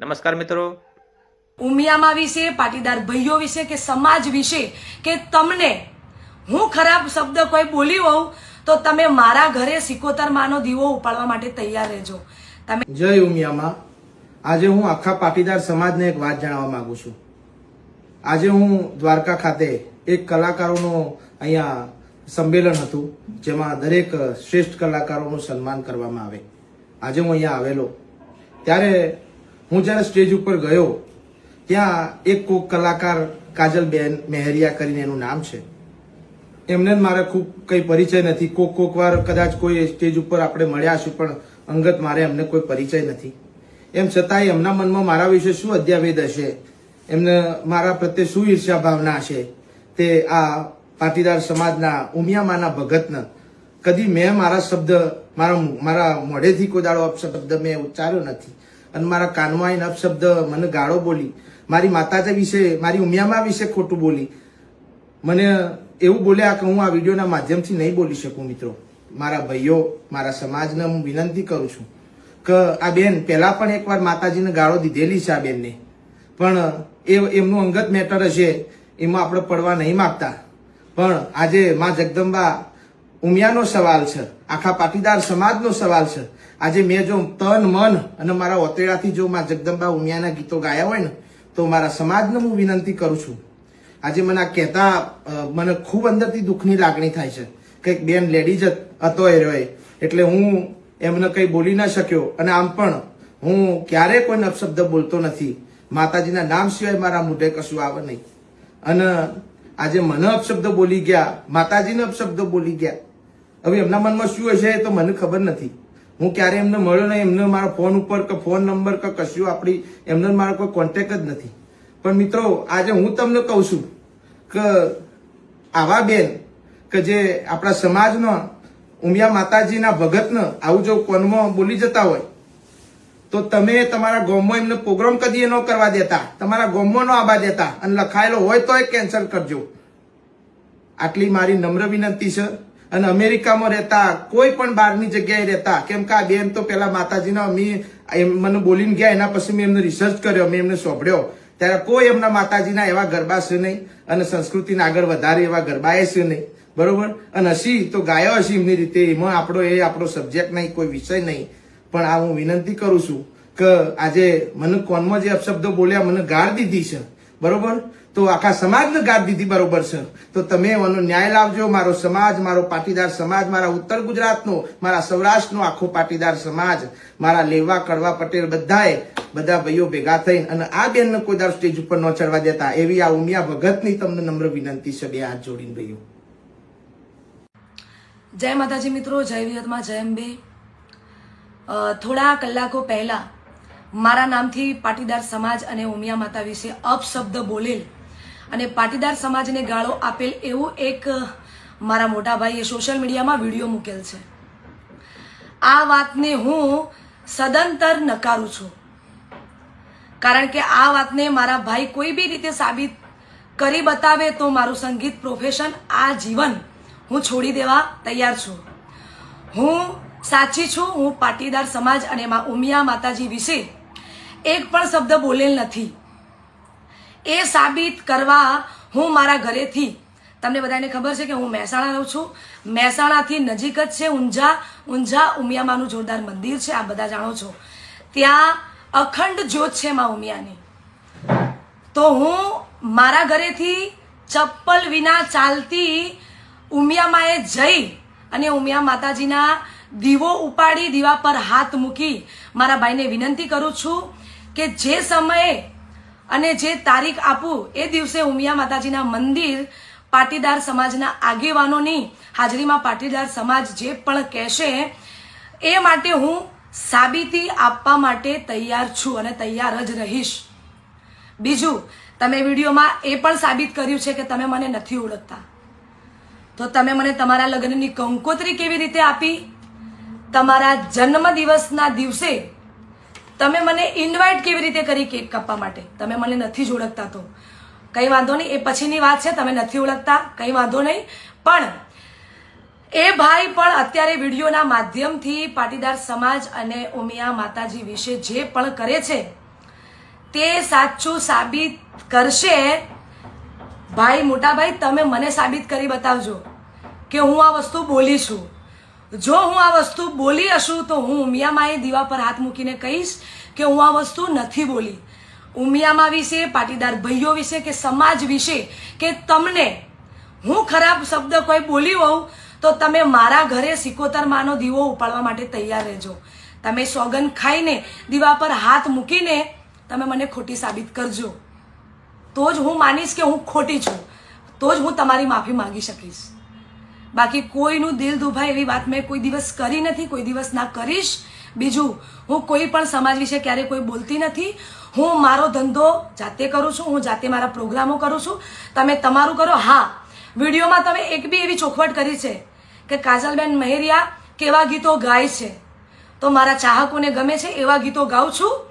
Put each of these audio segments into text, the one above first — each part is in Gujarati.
નમસ્કાર મિત્રો. ઉમિયામાં વિશે પાટીદાર ભાઈઓ વિશે કે સમાજ વિશે કે તમને હું ખરાબ શબ્દ કોઈ બોલી હોઉં તો તમે મારા ઘરે સિકોતર માનો દીવો ઉપાડવા માટે તૈયાર રહેજો. તમે જય ઉમિયામાં. આજે હું આખા પાટીદાર સમાજને એક વાત જણાવવા માંગુ છું. આજે હું દ્વારકા ખાતે એક કલાકારોનું અહીંયા સંમેલન હતું જેમાં દરેક શ્રેષ્ઠ કલાકારોનું સન્માન કરવામાં આવે. આજે હું અહીંયા આવેલો. ત્યારે હું જ્યારે સ્ટેજ ઉપર ગયો, ત્યાં એક કોક કલાકાર કાજલબેન મહેરિયા કરીને એનું નામ છે. એમને મારે ખૂબ કંઈ પરિચય નથી. કોક કોક વાર કદાચ કોઈ સ્ટેજ ઉપર આપણે મળ્યા છું પણ અંગત મારે એમને કોઈ પરિચય નથી. એમ છતાંય એમના મનમાં મારા વિશે શું અધ્યાવેદ હશે? એમને મારા પ્રત્યે શું ઈર્ષ્યા ભાવના હશે? તે આ પાટીદાર સમાજના ઉમિયામાના ભગતને કદી મેં મારા શબ્દ, મારા મારા મોઢેથી કોઈ દાડો અપશબ્દ મેં ઉચ્ચાર્યો નથી. અને મારા કાનમાં આવીને અપશબ્દ મને ગાળો બોલી, મારી માતાજી વિશે, મારી ઉમિયામાં વિશે ખોટું બોલી. મને એવું બોલ્યા કે હું આ વિડીયોના માધ્યમથી નહીં બોલી શકું મિત્રો. મારા ભાઈઓ, મારા સમાજને હું વિનંતી કરું છું કે આ બેન પહેલાં પણ એકવાર માતાજીને ગાળો દીધેલી છે આ બેનને. પણ એ એમનું અંગત મેટર હશે, એમાં આપણે પડવા નહીં માગતા. પણ આજે માં જગદંબા ઉમિયાનો સવાલ છે, આખા પાટીદાર સમાજનો સવાલ છે. આજે મેં જો તન, મન અને મારા ઓતેડાથી જો મા જગદંબા ઉમિયાના ગીતો ગાયા હોય ને, તો મારા સમાજને હું વિનંતી કરું છું. આજે મને આ કહેતા મને ખૂબ અંદરથી દુઃખની લાગણી થાય છે. કંઈક બેન લેડીઝ હતો એ રહ્યો. એટલે હું એમને કંઈ બોલી ના શક્યો. અને આમ પણ, હું ક્યારેય કોઈ અપશબ્દ બોલતો નથી. માતાજીના નામ સિવાય મારા મોઢે કશું આવે નહીં. અને આજે મને અપશબ્દ બોલી ગયા, માતાજીને અપશબ્દ બોલી ગયા. હવે એમના મનમાં શું હશે એ તો મને ખબર નથી. હું ક્યારે એમને મળ્યો નહીં, એમને મારા ફોન ઉપર કે ફોન નંબર કે કશું આપણી, એમને મારો કોઈ કોન્ટેક જ નથી. પણ મિત્રો, આજે હું તમને કહું છું કે આવા બેન કે જે આપણા સમાજનો ઉમિયા માતાજીના ભગતને આવું જો કોનમાં બોલી જતા હોય, તો તમે તમારા ગામમાં એમને પ્રોગ્રામ કદી ન કરવા દેતા. તમારા ગામમાં ન આવવા દેતા. અને લખાયેલો હોય તો એ કેન્સલ કરજો. આટલી મારી નમ્ર વિનંતી છે. અને અમેરિકામાં રહેતા, કોઈ પણ બહારની જગ્યાએ રહેતા, કેમ કે આ બેન તો પેલા માતાજીના, અમે મને બોલીને ગયા, એના પછી મેં એમને રિસર્ચ કર્યો, મેં એમને સોંપડ્યો ત્યારે કોઈ એમના માતાજીના એવા ગરબા છે નહીં, અને સંસ્કૃતિને આગળ વધારે એવા ગરબાએ છે નહીં. બરોબર? અને હસી તો ગાયો હસી એમની રીતે, એમાં આપણો એ આપણો સબ્જેક્ટ નહીં, કોઈ વિષય નહીં. પણ આ હું વિનંતી કરું છું કે આજે મને કોનમાં જે અપશબ્દો બોલ્યા, મને ગાળ દીધી છે. બરોબર? તો આખા સમાજને ગાદ દીધી બરોબર છે. તો તમે એનો ન્યાય લાવજો. મારો સમાજ, મારો પાટીદાર સમાજ, મારા ઉત્તર ગુજરાતનો, મારા સૌરાષ્ટ્રનો આખો પાટીદાર સમાજ, મારા લેવા, કડવા, પટેલ બધાએ બધા ભાઈઓ ભેગા થઈને અને આ બેનને કોઈ દર સ્ટેજ ઉપર ન ચડવા દેતા, એવી આ ઉમિયા ભગતની તમને નમ્ર વિનંતી છે બે હાથ જોડીને ભાઈઓ. જય માતાજી મિત્રો, જય વિહતમાં જય અંબે. થોડા કલાકો પહેલા મારા નામથી પાટીદાર સમાજ અને ઉમિયા માતા વિશે અપશબ્દ બોલેલ અને પાટીદાર સમાજને ગાળો આપેલ એવું એક મારા મોટા ભાઈએ સોશિયલ મીડિયામાં વીડિયો મૂકેલ છે. આ વાતને હું સદંતર નકારું છું. કારણ કે આ વાતને મારા ભાઈ કોઈ બી રીતે સાબિત કરી બતાવે તો મારું સંગીત પ્રોફેશન આ જીવન હું છોડી દેવા તૈયાર છું. હું સાચી છું, હું પાટીદાર સમાજ અને ઉમિયા માતાજી વિશે એક પણ શબ્દ બોલેલ નથી. એ સાબિત કરવા હું મારા ઘરેથી, તમને બધાને ખબર છે કે હું મહેસાણા રહું છું. મહેસાણાથી નજીક જ છે ઊંઝા ઊંઝા ઉમિયામાનું જોરદાર મંદિર છે આ બધા જાણો છો. ત્યાં અખંડ જ્યોત છે મા ઉમિયાની. તો હું મારા ઘરેથી ચપ્પલ વિના ચાલતી ઉમિયામાએ જઈ અને ઉમિયા માતાજીના દીવો ઉપાડી, દીવા પર હાથ મૂકી મારા ભાઈને વિનંતી કરું છું કે જે સમયે અને જે તારીખ આપું, એ દિવસે ઉમિયા માતાજીના મંદિર પાટીદાર સમાજના આગેવાનોની હાજરીમાં પાટીદાર સમાજ જે પણ કહેશે, એ માટે હું સાબિતી આપવા માટે તૈયાર છું અને તૈયાર જ રહીશ. બીજું, તમે વિડીયોમાં એ પણ સાબિત કર્યું છે કે તમે મને નથી ઓળખતા. તો તમે મને તમારા લગ્નની કંકોત્રી કેવી રીતે આપી? તમારા જન્મ દિવસના દિવસે તમે મને ઇન્વાઇટ કેવી રીતે કરી કેક કાપવા માટે? તમે મને નથી જ ઓળખતા તો. કંઈ વાંધો નહીં, એ પછીની વાત છે, તમે નથી ઓળખતા, કંઈ વાંધો નહીં. પણ એ ભાઈ પણ અત્યારે વિડીયોના માધ્યમથી પાટીદાર સમાજ અને ઉમિયા માતાજી વિશે જે પણ કરે છે, તે સાચું સાબિત કરશે. ભાઈ મોટા ભાઈ તમે મને સાબિત કરી બતાવજો કે હું આ વસ્તુ બોલી છું. જો હું આ વસ્તુ બોલી હશું તો હું ઉમિયામાએ દીવા પર હાથ મૂકીને કહીશ કે હું આ વસ્તુ નથી બોલી. ઉમિયામાં વિશે, પાટીદાર ભાઈઓ વિશે કે સમાજ વિશે કે તમને હું ખરાબ શબ્દ કોઈ બોલી હોઉં તો તમે મારા ઘરે સિકોતર માનો દીવો ઉપાડવા માટે તૈયાર રહેજો. તમે સોગન ખાઈને દીવા પર હાથ મૂકીને તમે મને ખોટી સાબિત કરજો. તો જ હું માનીશ કે હું ખોટી છું. તો જ હું તમારી માફી માંગી શકીશ. બાકી કોઈનું દિલ દુભાય એવી વાત મેં કોઈ દિવસ કરી નથી, કોઈ દિવસ ના કરીશ. બીજું, હું કોઈ પણ સમાજ વિશે ક્યારેય કોઈ બોલતી નથી. હું મારો ધંધો જાતે કરું છું, હું જાતે મારા પ્રોગ્રામો કરું છું. તમે તમારું કરો. હા, વિડીયોમાં તમે એક બી એવી ચોખવટ કરી છે કે કાજલબેન મહેરિયા કેવા ગીતો ગાય છે. તો મારા ચાહકોને ગમે છે એવા ગીતો ગાઉં છું.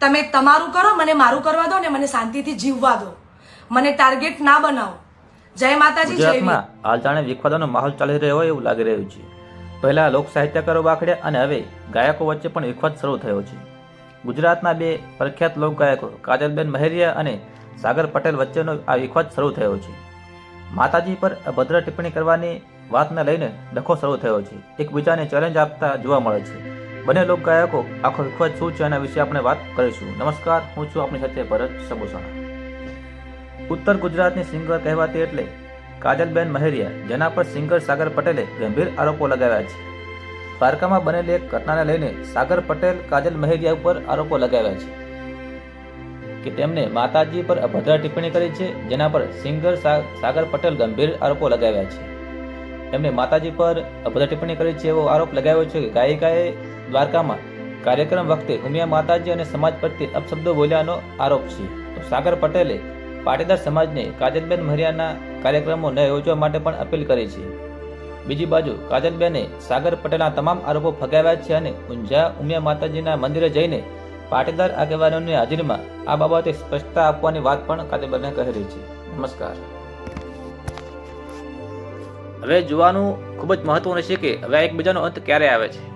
તમે તમારું કરો, મને મારું કરવા દો ને મને શાંતિથી જીવવા દો. મને ટાર્ગેટ ના બનાવો. જય માતાજી. ગુજરાતમાં હાલ જાણે વિખવાદનો માહોલ ચાલી રહ્યો હોય એવું લાગી રહ્યું છે. પહેલા લોક સાહિત્યકારો બાખડ્યા અને હવે ગાયકો વચ્ચે પણ વિખવાદ શરૂ થયો છે. ગુજરાતના બે પ્રખ્યાત લોક ગાયકો કાજલબેન મહેરિયા અને સાગર પટેલ વચ્ચેનો આ વિખવાદ શરૂ થયો છે. માતાજી પર અભદ્ર ટિપ્પણી કરવાની વાતને લઈને ડખો શરૂ થયો છે. એકબીજાને ચેલેન્જ આપતા જોવા મળે છે. બંને લોક ગાયકો આખો વિખવાદ શું છે? એના વિશે આપણે વાત કરીશું. નમસ્કાર હું છું આપણી સાથે ભરત સબુસાણા. ઉત્તર ગુજરાતની સિંગર કહેવાતી એટલે કાજલબેન મહેરિયા, જેના પર સિંગર સાગર પટેલે ગંભીર આરોપો લગાવ્યા છે. દ્વારકામાં બનેલી એક ઘટનાને લઈને સાગર પટેલ, કાજલ મહેરિયા ઉપર આરોપો લગાવ્યા છે. કે તેમણે માતાજી પર અભદ્ર ટિપ્પણી કરી છે, જેના પર સિંગર સાગર પટેલ ગંભીર આરોપો લગાવ્યા છે. તેમણે માતાજી પર અભદ્ર ટિપ્પણી કરી છે એવો આરોપ લગાવ્યો છે કે ગાયિકાએ દ્વારકામાં કાર્યક્રમ વખતે ઉમિયા માતાજી અને સમાજ પ્રત્યે અપશબ્દો બોલ્યાનો આરોપ છે. તો સાગર પટેલે પાટીદાર સમાજને કાજલબેન મહરિયાના કાર્યક્રમો ન યોજવા માટે પણ અપીલ કરી છે. બીજી બાજુ કાજલબેને સાગર પટેલના તમામ આરોપો ફગાવ્યા છે અને ઊંઝા ઉમિયા માતાજીના મંદિરે જઈને પાટીદાર આગેવાનોની હાજરીમાં આ બાબતે સ્પષ્ટતા આપવાની વાત પણ કાજલબેને કહી રહી છે. નમસ્કાર. હવે જોવાનું ખૂબ જ મહત્વનું છે કે હવે એકબીજાનો અંત ક્યારે આવે છે?